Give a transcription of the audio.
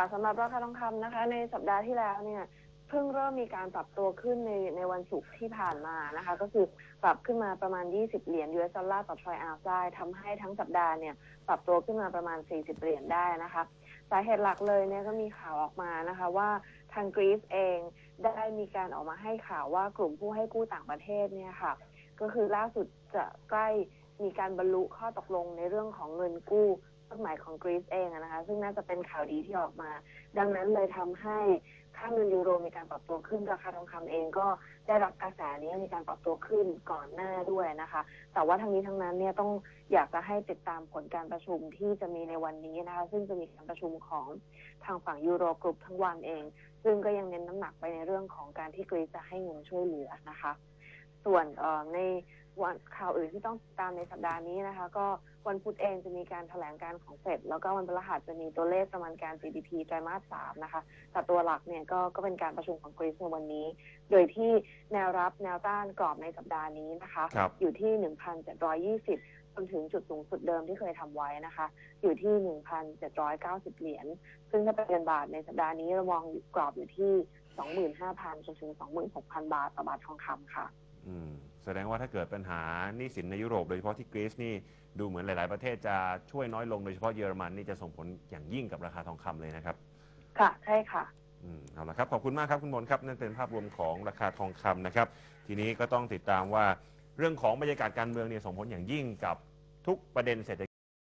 ค่ะสำหรับราคาทองคำนะคะ ในสัปดาห์ที่แล้วเนี่ยเพิ่งเริ่มมีการปรับตัวขึ้นในในวันศุกร์ที่ผ่านมานะคะ ก็คือปรับขึ้นมาประมาณ 20 เหรียญ US ดอลลาร์ต่อทรอยออนซ์ได้ทำให้ทั้งสัปดาห์เนี่ยปรับตัวขึ้นมาประมาณ 40 เหรียญได้นะคะสาเหตุหลักเลยเนี่ยก็มีข่าวออกมานะคะว่าทางกรีซเองได้มีการออกมาให้ข่าวว่ากลุ่มผู้ให้กู้ต่างประเทศเนี่ยค่ะ ก็คือล่าสุดจะใกล้มีการบรรลุข้อตกลงในเรื่องของเงินกู้ กฎหมายของกรีซเองนะคะ ซึ่งน่าจะเป็นข่าวดีที่ออกมา ดังนั้นเลยทำให้ค่าเงินยูโรมีการปรับตัวขึ้นราคาทองคำเองก็ได้รับกระแสนี้มีการปรับตัวขึ้นก่อนหน้าด้วยนะคะ แต่ว่าทั้งนี้ทั้งนั้นเนี่ยต้องอยากจะให้ติดตามผลการประชุมที่จะมีในวันนี้นะคะ ซึ่งจะมีการประชุมของทางฝั่งยูโรกรุ๊ปทั้งวันเอง ซึ่งก็ยังเน้นน้ำหนักไปในเรื่องของการที่กรีซจะให้เงินช่วยเหลือนะคะ ส่วนเอ่อใน วันข่าวอื่นที่ต้องติดตามในสัปดาห์นี้นะคะ ก็วันพุธเองจะมีการแถลงการของเฟดแล้วก็วันพฤหัสจะมีตัวเลขประมาณการ GDP ไตรมาสสามนะคะแต่ตัวหลักเนี่ยก็ก็เป็นการประชุมของกรีซในวันนี้ โดยที่แนวรับแนวต้านกรอบในสัปดาห์นี้นะคะครับอยู่ที่ 1,720จนถึงจุดสูงสุดเดิมที่เคยทำไว้นะคะ อยู่ที่ 1,790 เหรียญ ซึ่งถ้าเป็นเงินบาทในสัปดาห์นี้เรามองกรอบอยู่ที่ 25,000จนถึง 26,000 บาทต่อบาททองคำค่ะ อืมแสดงว่าถ้าเกิดปัญหาหนี้สินในยุโรปโดยเฉพาะที่กรีซนี่ดูเหมือนหลาย ๆ ประเทศจะช่วยน้อยลงโดยเฉพาะเยอรมันนี่จะส่งผลอย่างยิ่งกับราคาทองคำเลยนะครับ ค่ะ ใช่ค่ะ อืมเอาละครับ ขอบคุณมากครับคุณมนต์ครับนั่นเป็นภาพรวมของราคาทองคำนะครับ ทีนี้ก็ต้องติดตามว่าเรื่องของบรรยากาศการเมืองเนี่ยส่งผลอย่างยิ่งกับทุกประเด็นเศรษฐ